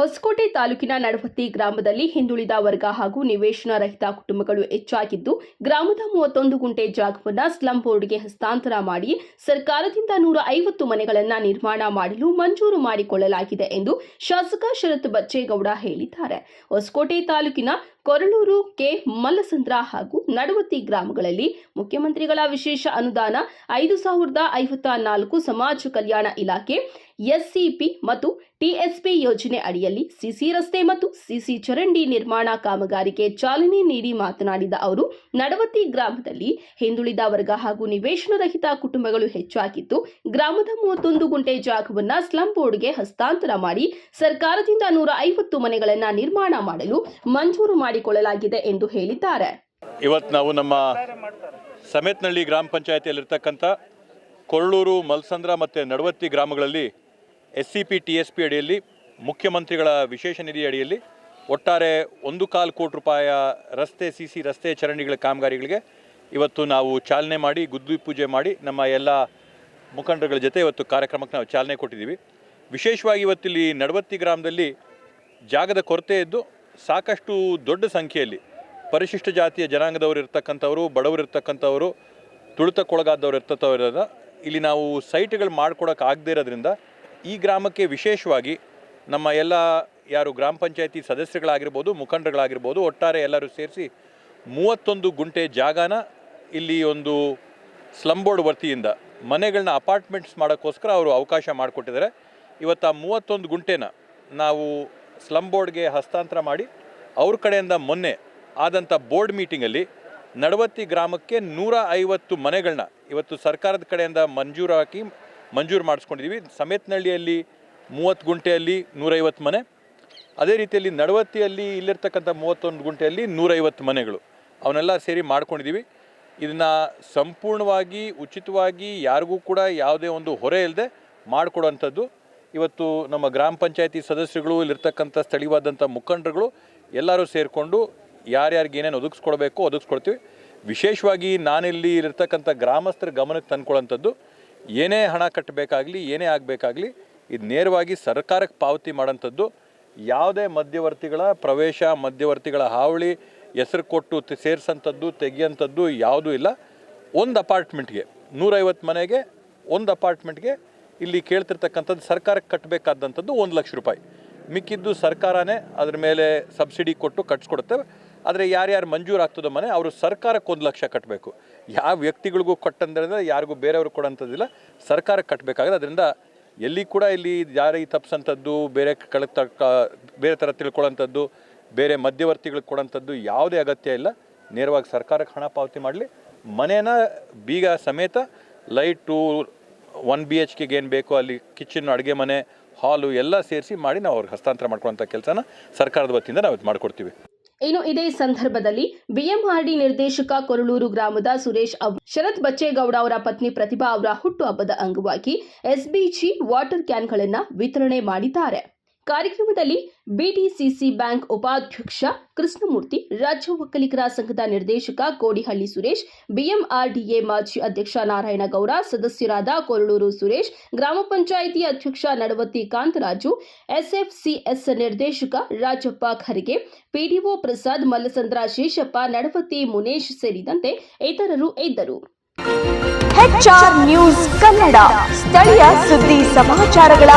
ಹೊಸಕೋಟೆ ತಾಲೂಕಿನ ನಡವತ್ತಿ ಗ್ರಾಮದಲ್ಲಿ ಹಿಂದುಳಿದ ವರ್ಗ ಹಾಗೂ ನಿವೇಶನ ರಹಿತ ಕುಟುಂಬಗಳು ಹೆಚ್ಚಾಗಿದ್ದು, ಗ್ರಾಮದ ಮೂವತ್ತೊಂದು ಗುಂಟೆ ಜಾಗವನ್ನು ಸ್ಲಂ ಬೋರ್ಡ್ಗೆ ಹಸ್ತಾಂತರ ಮಾಡಿ ಸರ್ಕಾರದಿಂದ ನೂರ ಐವತ್ತು ಮನೆಗಳನ್ನು ನಿರ್ಮಾಣ ಮಾಡಲು ಮಂಜೂರು ಮಾಡಿಕೊಳ್ಳಲಾಗಿದೆ ಎಂದು ಶಾಸಕ ಶರತ್ ಬಚ್ಚೇಗೌಡ ಹೇಳಿದ್ದಾರೆ. ಹೊಸಕೋಟೆ ತಾಲೂಕಿನ ಕೊರಳೂರು ಕೆ. ಮಲ್ಲಸಂದ್ರ ಹಾಗೂ ನಡವತಿ ಗ್ರಾಮಗಳಲ್ಲಿ ಮುಖ್ಯಮಂತ್ರಿಗಳ ವಿಶೇಷ ಅನುದಾನ ಐದು ಸಾವಿರದ ಐವತ್ತ ನಾಲ್ಕು ಸಮಾಜ ಕಲ್ಯಾಣ ಇಲಾಖೆ, ಎಸ್ಸಿಪಿ ಮತ್ತು ಟಿಎಸ್ಪಿ ಯೋಜನೆ ಅಡಿಯಲ್ಲಿ ಸಿಸಿ ರಸ್ತೆ ಮತ್ತು ಸಿಸಿ ಚರಂಡಿ ನಿರ್ಮಾಣ ಕಾಮಗಾರಿಗೆ ಚಾಲನೆ ನೀಡಿ ಮಾತನಾಡಿದ ಅವರು, ನಡವತ್ತಿ ಗ್ರಾಮದಲ್ಲಿ ಹಿಂದುಳಿದ ವರ್ಗ ಹಾಗೂ ನಿವೇಶನ ರಹಿತ ಕುಟುಂಬಗಳು ಹೆಚ್ಚಾಗಿದ್ದು, ಗ್ರಾಮದ ಮೂವತ್ತೊಂದು ಗುಂಟೆ ಜಾಗವನ್ನು ಸ್ಲಂ ಬೋರ್ಡ್ಗೆ ಹಸ್ತಾಂತರ ಮಾಡಿ ಸರ್ಕಾರದಿಂದ ನೂರ ಐವತ್ತು ಮನೆಗಳನ್ನು ನಿರ್ಮಾಣ ಮಾಡಲು ಮಂಜೂರು ಮಾಡಿಕೊಳ್ಳಲಾಗಿದೆ ಎಂದು ಹೇಳಿದ್ದಾರೆ. ಇವತ್ತು ನಾವು ನಮ್ಮ ಸಮೇತನಹಳ್ಳಿ ಗ್ರಾಮ ಪಂಚಾಯತಿಯಲ್ಲಿರ್ತಕ್ಕಂಥ ಕೊರಳೂರು ಮಲ್ಸಂದ್ರ ಮತ್ತು ನಡವತ್ತಿ ಗ್ರಾಮಗಳಲ್ಲಿ S C P T S P ಅಡಿಯಲ್ಲಿ, ಮುಖ್ಯಮಂತ್ರಿಗಳ ವಿಶೇಷ ನಿಧಿ ಅಡಿಯಲ್ಲಿ ಒಟ್ಟಾರೆ ಒಂದು ಕಾಲು ಕೋಟಿ ರೂಪಾಯ ರಸ್ತೆ ಸಿ ಸಿ ರಸ್ತೆ ಚರಂಡಿಗಳ ಕಾಮಗಾರಿಗಳಿಗೆ ಇವತ್ತು ನಾವು ಚಾಲನೆ ಮಾಡಿ, ಗುದ್ದು ಪೂಜೆ ಮಾಡಿ, ನಮ್ಮ ಎಲ್ಲ ಮುಖಂಡರುಗಳ ಜೊತೆ ಇವತ್ತು ಕಾರ್ಯಕ್ರಮಕ್ಕೆ ನಾವು ಚಾಲನೆ ಕೊಟ್ಟಿದ್ದೀವಿ. ವಿಶೇಷವಾಗಿ ಇವತ್ತಿಲ್ಲಿ ನಡವತ್ತಿ ಗ್ರಾಮದಲ್ಲಿ ಜಾಗದ ಕೊರತೆ ಇದ್ದು ಸಾಕಷ್ಟು ದೊಡ್ಡ ಸಂಖ್ಯೆಯಲ್ಲಿ ಪರಿಶಿಷ್ಟ ಜಾತಿಯ ಜನಾಂಗದವರು ಇರ್ತಕ್ಕಂಥವರು, ಬಡವರು ಇರ್ತಕ್ಕಂಥವರು, ತುಳಿತಕ್ಕೊಳಗಾದವ್ರು ಇರ್ತಕ್ಕಂಥವ್ರದ ಇಲ್ಲಿ ನಾವು ಸೈಟ್ಗಳು ಮಾಡ್ಕೊಡೋಕೆ ಆಗದೇ ಇರೋದ್ರಿಂದ ಈ ಗ್ರಾಮಕ್ಕೆ ವಿಶೇಷವಾಗಿ ನಮ್ಮ ಎಲ್ಲ ಯಾರು ಗ್ರಾಮ ಪಂಚಾಯತಿ ಸದಸ್ಯರುಗಳಾಗಿರ್ಬೋದು, ಮುಖಂಡರುಗಳಾಗಿರ್ಬೋದು, ಒಟ್ಟಾರೆ ಎಲ್ಲರೂ ಸೇರಿಸಿ ಮೂವತ್ತೊಂದು ಗುಂಟೆ ಜಾಗನ ಇಲ್ಲಿ ಒಂದು ಸ್ಲಮ್ ಬೋರ್ಡ್ ವತಿಯಿಂದ ಮನೆಗಳನ್ನ ಅಪಾರ್ಟ್ಮೆಂಟ್ಸ್ ಮಾಡೋಕ್ಕೋಸ್ಕರ ಅವರು ಅವಕಾಶ ಮಾಡಿಕೊಟ್ಟಿದ್ದಾರೆ. ಇವತ್ತು ಆ ಮೂವತ್ತೊಂದು ಗುಂಟೆನ ನಾವು ಸ್ಲಮ್ ಬೋರ್ಡ್ಗೆ ಹಸ್ತಾಂತರ ಮಾಡಿ ಅವ್ರ ಕಡೆಯಿಂದ ಮೊನ್ನೆ ಆದಂಥ ಬೋರ್ಡ್ ಮೀಟಿಂಗಲ್ಲಿ ನಡವತ್ತಿ ಗ್ರಾಮಕ್ಕೆ ನೂರ ಐವತ್ತು ಮನೆಗಳನ್ನ ಇವತ್ತು ಸರ್ಕಾರದ ಕಡೆಯಿಂದ ಮಂಜೂರು ಹಾಕಿ ಮಂಜೂರು ಮಾಡಿಸ್ಕೊಂಡಿದ್ದೀವಿ ಸಮೇತನಹಳ್ಳಿಯಲ್ಲಿ ಮೂವತ್ತು ಗುಂಟೆಯಲ್ಲಿ ನೂರೈವತ್ತು ಮನೆ. ಅದೇ ರೀತಿಯಲ್ಲಿ ನಡವತ್ತಿಯಲ್ಲಿ ಇಲ್ಲಿರ್ತಕ್ಕಂಥ ಮೂವತ್ತೊಂದು ಗುಂಟೆಯಲ್ಲಿ ನೂರೈವತ್ತು ಮನೆಗಳು. ಅವನ್ನೆಲ್ಲ ಸೇರಿ ಮಾಡ್ಕೊಂಡಿದ್ದೀವಿ ಇದನ್ನು ಸಂಪೂರ್ಣವಾಗಿ ಉಚಿತವಾಗಿ ಯಾರಿಗೂ ಕೂಡ ಯಾವುದೇ ಒಂದು ಹೊರೆ ಇಲ್ಲದೆ ಮಾಡಿಕೊಡುವಂಥದ್ದು ಇವತ್ತು ನಮ್ಮ ಗ್ರಾಮ ಪಂಚಾಯತಿ ಸದಸ್ಯರುಗಳು, ಇಲ್ಲಿರ್ತಕ್ಕಂಥ ಸ್ಥಳೀಯವಾದಂಥ ಮುಖಂಡರುಗಳು ಎಲ್ಲರೂ ಸೇರಿಕೊಂಡು ಯಾರ್ಯಾರಿಗೆ ಏನೇನು ಒದಗಿಸ್ಕೊಡ್ಬೇಕು ಒದಗಿಸ್ಕೊಡ್ತೀವಿ. ವಿಶೇಷವಾಗಿ ನಾನಿಲ್ಲಿ ಇರ್ತಕ್ಕಂಥ ಗ್ರಾಮಸ್ಥರ ಗಮನಕ್ಕೆ ತಂದ್ಕೊಳ್ಳೋಂಥದ್ದು ಏನೇ ಹಣ ಕಟ್ಟಬೇಕಾಗಲಿ, ಏನೇ ಆಗಬೇಕಾಗಲಿ, ಇದು ನೇರವಾಗಿ ಸರ್ಕಾರಕ್ಕೆ ಪಾವತಿ ಮಾಡೋಂಥದ್ದು ಯಾವುದೇ ಮಧ್ಯವರ್ತಿಗಳ ಪ್ರವೇಶ, ಮಧ್ಯವರ್ತಿಗಳ ಹಾವಳಿ, ಹೆಸರು ಕೊಟ್ಟು ಸೇರಿಸೋಂಥದ್ದು, ತೆಗಿಯೋಂಥದ್ದು ಯಾವುದೂ ಇಲ್ಲ. ಒಂದು ಅಪಾರ್ಟ್ಮೆಂಟ್ಗೆ, ನೂರೈವತ್ತು ಮನೆಗೆ ಒಂದು ಅಪಾರ್ಟ್ಮೆಂಟ್ಗೆ ಇಲ್ಲಿ ಕೇಳ್ತಿರ್ತಕ್ಕಂಥದ್ದು ಸರ್ಕಾರಕ್ಕೆ ಕಟ್ಟಬೇಕಾದಂಥದ್ದು ಒಂದು ಲಕ್ಷ ರೂಪಾಯಿ. ಮಿಕ್ಕಿದ್ದು ಸರ್ಕಾರನೇ ಅದ್ರ ಮೇಲೆ ಸಬ್ಸಿಡಿ ಕೊಟ್ಟು ಕಟ್ಸ್ಕೊಡುತ್ತೆ. ಆದರೆ ಯಾರ್ಯಾರು ಮಂಜೂರು ಆಗ್ತದೋ ಮನೆ ಅವರು ಸರ್ಕಾರಕ್ಕೆ ಒಂದು ಲಕ್ಷ ಕಟ್ಟಬೇಕು ಯಾವ ವ್ಯಕ್ತಿಗಳಿಗೂ ಕೊಟ್ಟಂದ್ರೆ ಯಾರಿಗೂ ಬೇರೆಯವ್ರಿಗೆ ಕೊಡೋಂಥದ್ದಿಲ್ಲ. ಸರ್ಕಾರಕ್ಕೆ ಕಟ್ಟಬೇಕಾಗಿದೆ ಅದರಿಂದ ಎಲ್ಲಿ ಕೂಡ ಇಲ್ಲಿ ಜಾರಿ ತಪ್ಪಿಸೋಂಥದ್ದು, ಬೇರೆ ಕಳೆ ಬೇರೆ ಥರ ತಿಳ್ಕೊಳ್ಳೋಂಥದ್ದು, ಬೇರೆ ಮಧ್ಯವರ್ತಿಗಳಿಗೆ ಕೊಡೋಂಥದ್ದು ಯಾವುದೇ ಅಗತ್ಯ ಇಲ್ಲ. ನೇರವಾಗಿ ಸರ್ಕಾರಕ್ಕೆ ಹಣ ಪಾವತಿ ಮಾಡಲಿ. ಮನೇನ ಬೀಗ ಸಮೇತ ಲೈಟು ಒನ್ ಬಿ ಎಚ್ ಕೆಗೆ ಏನು ಬೇಕೋ ಅಲ್ಲಿ ಕಿಚನ್, ಅಡುಗೆ ಮನೆ, ಹಾಲು ಎಲ್ಲ ಸೇರಿಸಿ ಮಾಡಿ ನಾವು ಅವ್ರಿಗೆ ಹಸ್ತಾಂತರ ಮಾಡ್ಕೊಳ್ಳೋಂಥ ಕೆಲಸನ ಸರ್ಕಾರದ ವತಿಯಿಂದ ನಾವು ಇದು ಮಾಡಿಕೊಡ್ತೀವಿ. ಇನ್ನು ಇದೇ ಸಂದರ್ಭದಲ್ಲಿ ಬಿಎಂಆರ್ಡಿ ನಿರ್ದೇಶಕ ಕೊರಳೂರು ಗ್ರಾಮದ ಸುರೇಶ್ ಅವರು ಶರತ್ ಬಚ್ಚೇಗೌಡ ಅವರ ಪತ್ನಿ ಪ್ರತಿಭಾ ಅವರ ಹುಟ್ಟುಹಬ್ಬದ ಅಂಗವಾಗಿ ಎಸ್ಬಿಜಿ ವಾಟರ್ ಕ್ಯಾನ್ಗಳನ್ನು ವಿತರಣೆ ಮಾಡಿದ್ದಾರೆ. ಕಾರ್ಯಕ್ರಮದಲ್ಲಿ ಬಿಡಿಸಿಸಿ ಬ್ಯಾಂಕ್ ಉಪಾಧ್ಯಕ್ಷ ಕೃಷ್ಣಮೂರ್ತಿ, ರಾಜ್ಯ ಒಕ್ಕಲಿಗರ ಸಂಘದ ನಿರ್ದೇಶಕ ಕೋಡಿಹಳ್ಳಿ ಸುರೇಶ್, ಬಿಎಂಆರ್ಡಿಎ ಮಾಜಿ ಅಧ್ಯಕ್ಷ ನಾರಾಯಣಗೌಡ ಸದಸ್ಯರಾದ ಕೊರಳೂರು ಸುರೇಶ್, ಗ್ರಾಮ ಪಂಚಾಯಿತಿ ಅಧ್ಯಕ್ಷ ನಡವತ್ತಿ ಕಾಂತರಾಜು, ಎಸ್ಎಫ್ಸಿಎಸ್ ನಿರ್ದೇಶಕ ರಾಜಪ್ಪ ಖರ್ಗೆ, ಪಿಡಿಒ ಪ್ರಸಾದ್ ಮಲ್ಲಸಂದ್ರ ಶೇಷಪ್ಪ, ನಡವತ್ತಿ ಮುನೇಶ್ ಸೇರಿದಂತೆ ಇತರರು ಇದ್ದರು. ನ್ಯೂಸ್ ಕನ್ನಡ, ಸ್ಥಳೀಯ ಸುದ್ದಿ ಸಮಾಚಾರಗಳ